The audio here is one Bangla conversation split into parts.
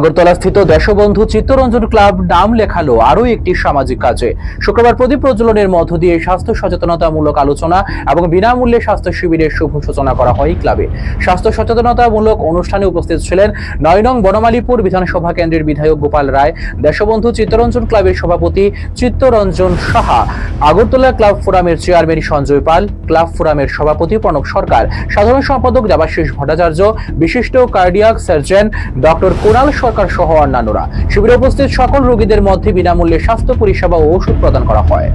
আগরতলাস্থিত দেশবন্ধু চিত্তরঞ্জন ক্লাব নাম লেখালো আরও একটি সামাজিক কাজে। শুক্রবার প্রদীপ প্রজ্বলনের মধ্য দিয়ে স্বাস্থ্য সচেতনতামূলক আলোচনা এবং বিনামূল্যে স্বাস্থ্য শিবিরের শুভ সূচনা করা হয় ক্লাবে। স্বাস্থ্য সচেতনতামূলক অনুষ্ঠানে উপস্থিত ছিলেন নয় নং বনমালীপুর বিধানসভা কেন্দ্রের বিধায়ক গোপাল রায়, দেশবন্ধু চিত্তরঞ্জন ক্লাবের সভাপতি চিত্তরঞ্জন সাহা, আগরতলা ক্লাব ফোরামের চেয়ারম্যান সঞ্জয় পাল, ক্লাব ফোরামের সভাপতি প্রণব সরকার, সাধারণ সম্পাদক দেবাশিস ভট্টাচার্য, বিশিষ্ট cardiac surgeon doctor Kunal Sarkar সহ অন্যান্যরা। শিবিরে উপস্থিত সকল রোগীদের মধ্যে বিনামূল্যে স্বাস্থ্য পরিষেবা ও ওষুধ প্রদান করা হয়।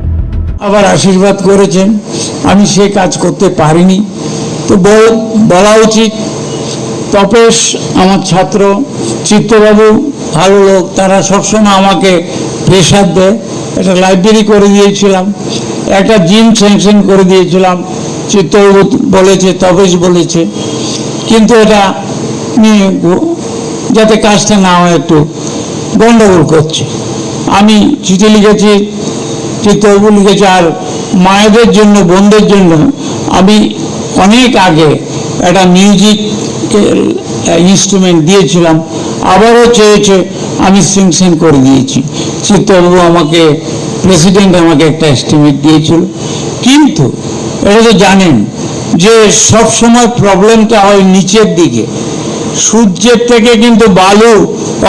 আবার আশীর্বাদ করেছেন। আমি সে কাজ করতে পারিনি। তো বলা উচিত, তপেশ, আমার ছাত্র, চিত্তবাবু, ভালো লোক, তারা সবসময় আমাকে প্রেশার দেয়। একটা লাইব্রেরি করে দিয়েছিলাম, একটা জিম স্যাংশন করে দিয়েছিলাম। চিত্তবাবু বলেছে, তপেশ বলেছে। কিন্তু এটা যাতে কাজটা না হয় একটু গন্ডগোল করছে। আমি চিঠি লিখেছি চিত্তবাবু লিখেছে, আর মায়েদের জন্য, বোনদের জন্য আমি অনেক আগে একটা মিউজিক ইনস্ট্রুমেন্ট দিয়েছিলাম, আবারও চেয়েছে, আমি সিংসেন করে দিয়েছি। চিত্তবাবু আমাকে প্রেসিডেন্ট আমাকে একটা এস্টিমেট দিয়েছিল। কিন্তু, এটা তো জানেন যে সবসময় প্রবলেমটা হয় নিচের দিকে। সূর্যের থেকে কিন্তু বালু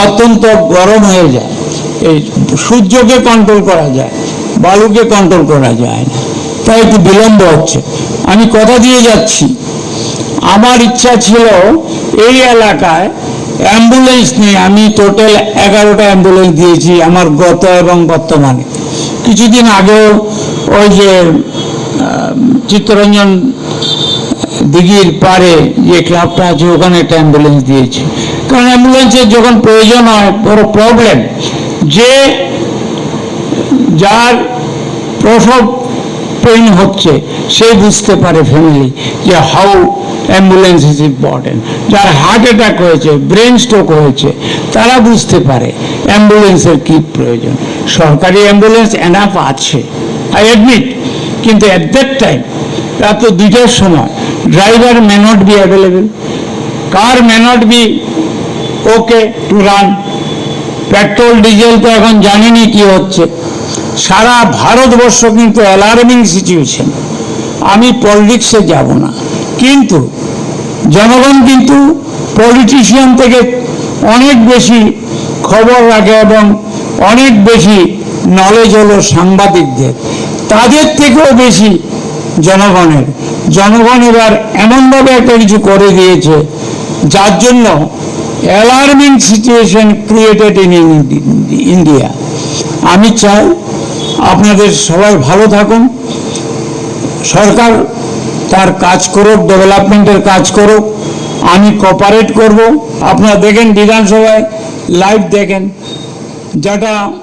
অত্যন্ত গরম হয়ে যায়। এই সূর্যকে কন্ট্রোল করা যায়, বালুকে কন্ট্রোল করা যায় না। তাই একটু বিলম্ব হচ্ছে। আমি কথা দিয়ে যাচ্ছি। আমার ইচ্ছা ছিল এই এলাকায় অ্যাম্বুলেন্স নিয়ে, আমি টোটাল এগারোটা অ্যাম্বুলেন্স দিয়েছি আমার গত এবং বর্তমানে। কিছুদিন আগেও ওই যে চিত্তরঞ্জন দিঘির পারে যে ক্লাবটা আছে, ওখানে একটা অ্যাম্বুলেন্স দিয়েছি। কারণ অ্যাম্বুলেন্সের যখন প্রয়োজন হয়, বড় প্রবলেম যে যার প্রসব পেইন হচ্ছে, সে বুঝতে পারে ফ্যামিলি যে হাউ অ্যাম্বুলেন্স ইজ ইম্পর্টেন্ট যার হার্ট অ্যাটাক হয়েছে ব্রেন স্ট্রোক হয়েছে, তারা বুঝতে পারে অ্যাম্বুলেন্সের কি প্রয়োজন। সরকারি অ্যাম্বুলেন্স এনাফ আছে আই অ্যাডমিট কিন্তু অ্যাট দ্যাট টাইম রাত দুইটার সময় driver may not be available car may not be okay to run petrol diesel তো এখন জানেনি কি হচ্ছে। সারা ভারতবর্ষ কিন্তু অ্যালার্মিং সিচুয়েশন আমি পলিটিক্সে যাব না। কিন্তু জনগণ কিন্তু পলিটিশিয়ান থেকে অনেক বেশি খবর রাখে এবং অনেক বেশি নলেজ হলো সাংবাদিকদের। তাদের থেকেও বেশি জনগণের। জনগণ এবার এমনভাবে একটা কিছু করে দিয়েছে, যার জন্য alarming situation created in India আমি চাই আপনাদের সবাই ভালো থাকুন। সরকার তার কাজ করুক, ডেভেলপমেন্টের কাজ করুক। আমি কোপারেট করব। আপনারা দেখেন বিধানসভায় লাইভ দেখেন। যেটা